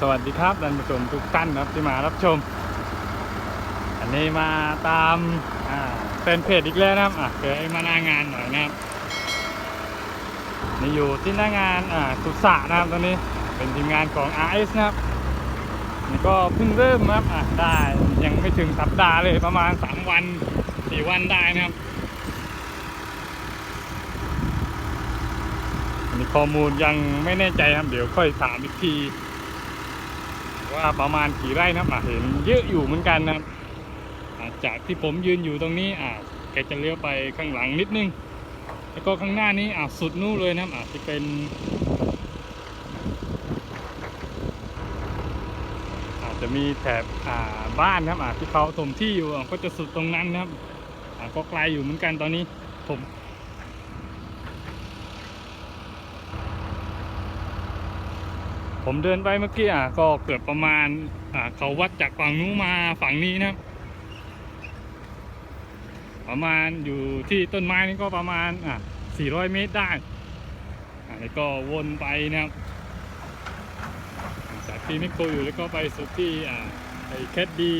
สวัสดีครับท่านผู้ชมทุกท่านนะครับที่มารับชม อันนี้มาตามอ่าเป็นเพจอีกแล้วนะครับอะเคยมาหน้างานหน่อยนะครับนี่อยู่ที่หน้างานอ่าสุสะนะครับตอนนี้เป็นทีมงานของ RS นะครับนี่ก็เพิ่งเริ่มนะครับอะได้ยังไม่ถึงสัปดาห์เลยประมาณ 3 วัน 4 วันได้นะครับอันนี้ข้อมูลยังไม่แน่ใจครับ เดี๋ยวค่อยถามอีกที ว่าประมาณกี่ไร่นะครับเห็นเยอะอยู่เหมือนกันนะครับจากที่ผมยืนอยู่ตรงนี้อะแกจะเลี้ยวไปข้างหลังนิดนึง แล้วก็ข้างหน้านี้อะสุดนู่นเลยนะครับอะที่เป็นอาจจะมีแถบอ่าบ้านนะครับอะที่เขาถมที่อยู่ก็จะสุดตรงนั้นนะครับอะก็ไกลอยู่เหมือนกันตอนนี้ผม ผมเดินไปเมื่อกี้อะก็เกือบประมาณอ่าเขาวัดจากฝั่งนู้นมาฝั่งนี้นะครับประมาณอยู่ที่ต้นไม้นี่ก็ประมาณอะ400 เมตรได้อ่าแล้วก็วนไปนะครับจากที่มิโคอยู่แล้วก็ไปสุดที่อ่าไอแคดดี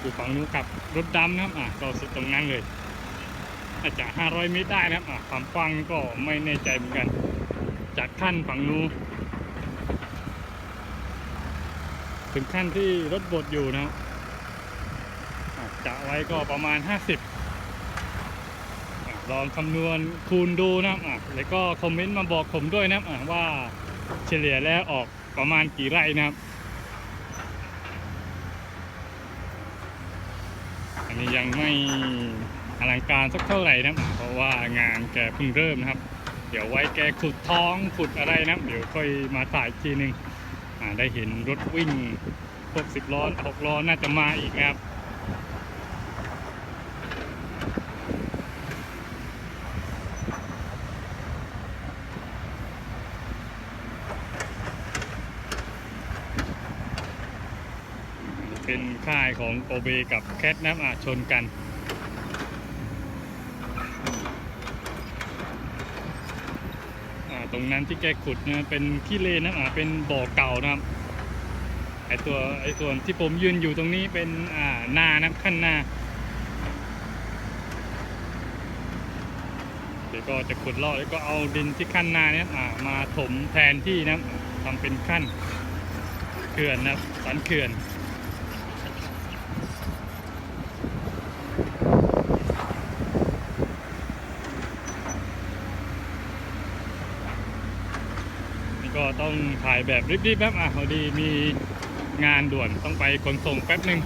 อยู่ฝั่งนู้นกับรถดำนะครับอะก็สุดตรงนั้นเลยอาจจะ 500 เมตรได้นะครับอะความกว้างก็ไม่แน่ใจเหมือนกัน จากขั้นฝั่งนู้น ถึงขั้นที่รถบดอยู่นะครับจะไว้ก็ประมาณ 50 ลองคำนวณคูณดูนะครับอะแล้วก็คอมเมนต์มาบอกผมด้วยนะครับอะว่าเฉลี่ยแล้วออกประมาณกี่ไร่นะครับ อันนี้ยังไม่อลังการสักเท่าไหร่นะครับเพราะว่างานแกเพิ่งเริ่มนะครับ เดี๋ยวไว้แกขุดท้องขุดอะไรนะครับเดี๋ยวค่อยมาถ่ายอีกทีหนึ่ง ได้เห็นรถวิ่งพวกสิบล้อหกล้อน่าจะมาอีกนะครับเป็นค่ายของโอเบกับแคทนะครับอะชนกัน อ่า ตรงนั้นที่แกขุดนะเป็นขี้เลนนะอ่าเป็นบ่อเก่านะครับไอตัวไอส่วนที่ผมยืนอยู่ตรงนี้เป็นอ่านานะครับขั้นนาเดี๋ยวก็จะขุดลอกแล้วก็เอาดินที่ขั้นนาเนี่ยอ่ามาถมแทนที่นะครับทำเป็นขั้นเขื่อนนะสันเขื่อน ต้องถ่ายแบบรีบๆแป๊บอะพอดีมีงานด่วนต้องไปขนส่งแป๊บหนึ่ง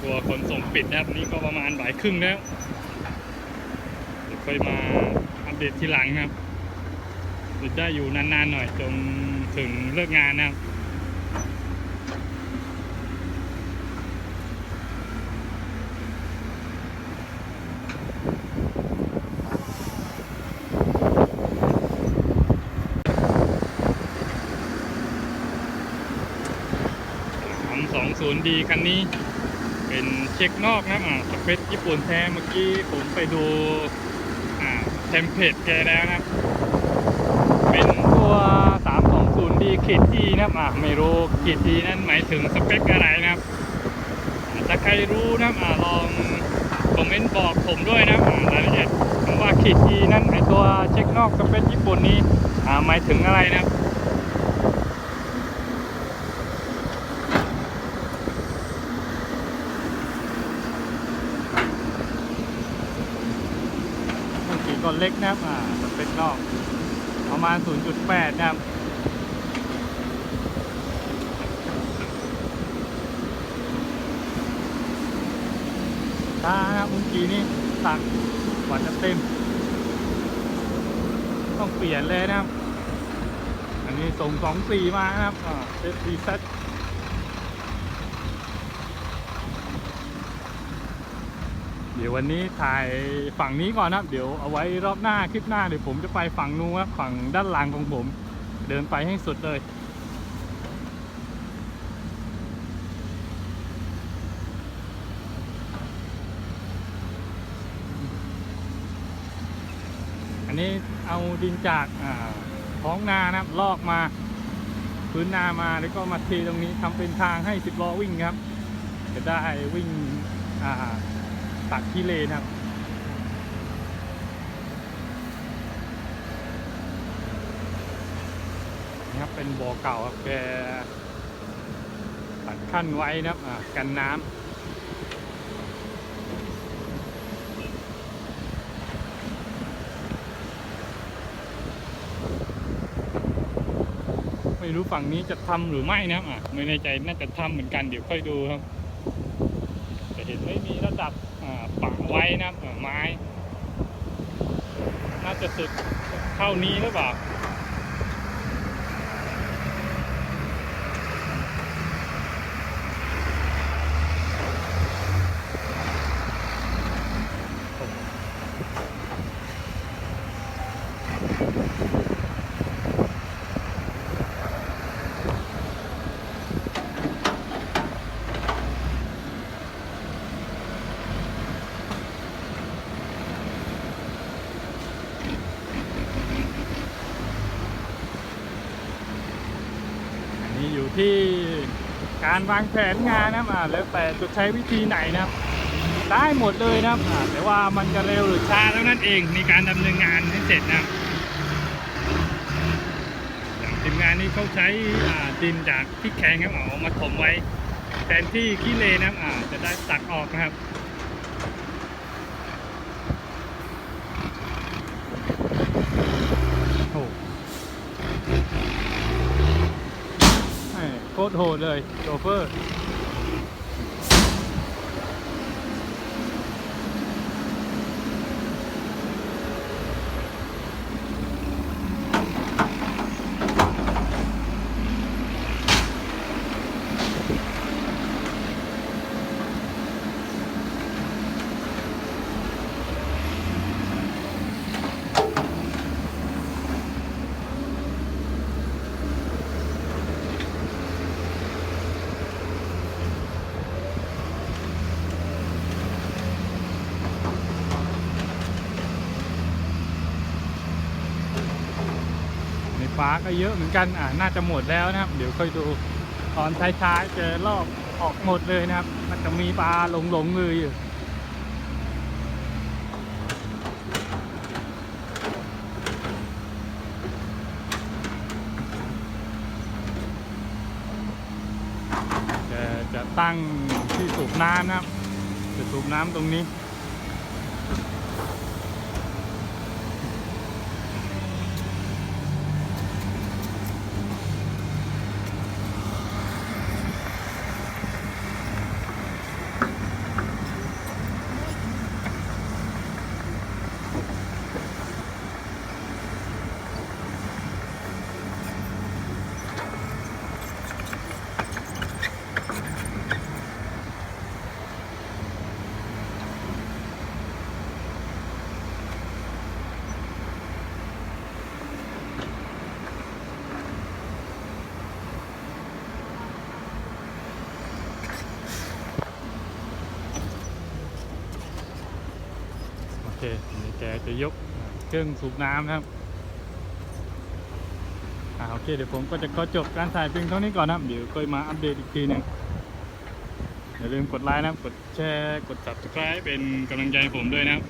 กลัวขนส่งปิดนะครับนี่ก็ประมาณบ่ายครึ่งแล้วเดี๋ยวค่อยมาอัปเดตทีหลังนะครับหยุดได้อยู่นานๆหน่อยจนถึงเลิกงานนะครับ 350D คันนี้ เป็นเช็คนอกนะอ่าสเปคญี่ปุ่นแท้เมื่อกี้ผมไปดูอ่าเทมเพลตแกแล้วนะ เป็นตัว 320D ขีดดีนะอ่าไม่รู้ขีดดีนั้นหมายถึงสเปคอะไรนะครับถ้าใครรู้นะอ่าลองคอมเมนต์บอกผมด้วยนะรายละเอียดว่าขีดดีนั้นไอตัวเช็คนอกสเปคญี่ปุ่นนี้หมายถึงอะไรนะครับ บางทีก็เล็กนะครับอ่าสเปคนอกประมาณ 0.8 นะครับช้านะครับเมื่อกี้นี่ตักกว่าจะเต็ม ต้องเปลี่ยนเลยนะครับ อันนี้ส่งสองสี่มานะครับอ่าเซตรีเซ็ต ดี๋ยววันนี้ถ่ายฝั่งนี้ก่อนนะครับ เดี๋ยวเอาไว้รอบหน้าคลิปหน้าเดี๋ยวผมจะไปฝั่งนู้นครับฝั่งด้านหลังของผม เดินไปให้สุดเลยอันนี้เอาดินจากท้องนานะครับ ลอกมาพื้นนามาแล้วก็มาเทตรงนี้ทำเป็นทางให้สิบล้อวิ่งครับ จะได้วิ่งอ่า ตักขี้เลนครับ นี่ครับเป็นบ่อเก่าครับแกตัดขั้นไว้นะครับกันน้ำไม่รู้ฝั่งนี้จะทำหรือไม่นะครับอะไม่แน่ใจน่าจะทำเหมือนกันเดี๋ยวค่อยดูครับแต่เห็นไม่มีระดับอ่าปัก ไว้นะไม้ น่าจะสุดเท่านี้หรือเปล่า นนี้อยู่ที่การวางแผนงานนะครับอ่าแล้วแต่จะใช้วิธีไหนนะครับ ได้หมดเลยนะครับแต่ว่ามันจะเร็วหรือช้าเท่านั้นเองในการดำเนินงานให้เสร็จนะอย่างทีมงานนี้เขาใช้ดินจากที่แข็งครับเอามาถมไว้แทนที่ขี้เลนนะครับจะได้ตักออกนะครับ โอ้ แหม่โค ตรโหดเลยโชเฟอร์ ในฟ้าก็เยอะเหมือนกันอ่าน่าจะหมดแล้วนะครับ เดี๋ยวค่อยดูตอนท้ายๆเจอรอบออกหมดเลยนะครับ มันจะมีปลาหลงหลงๆเลยอยู่จะตั้งที่สูบน้ำนะครับจะสูบน้ำตรงนี้ นี่แกจะยกเครื่องสูบน้ำครับอ่าโอเคเดี๋ยวผมก็จะขอจบการถ่ายเพียงเท่านี้ก่อนนะเดี๋ยวค่อยมาอัปเดตอีกทีหนึงอย่าลืมกดไลค์นะครับกดแชร์ กด subscribe เป็นกำลังใจให้ผมด้วยนะครับ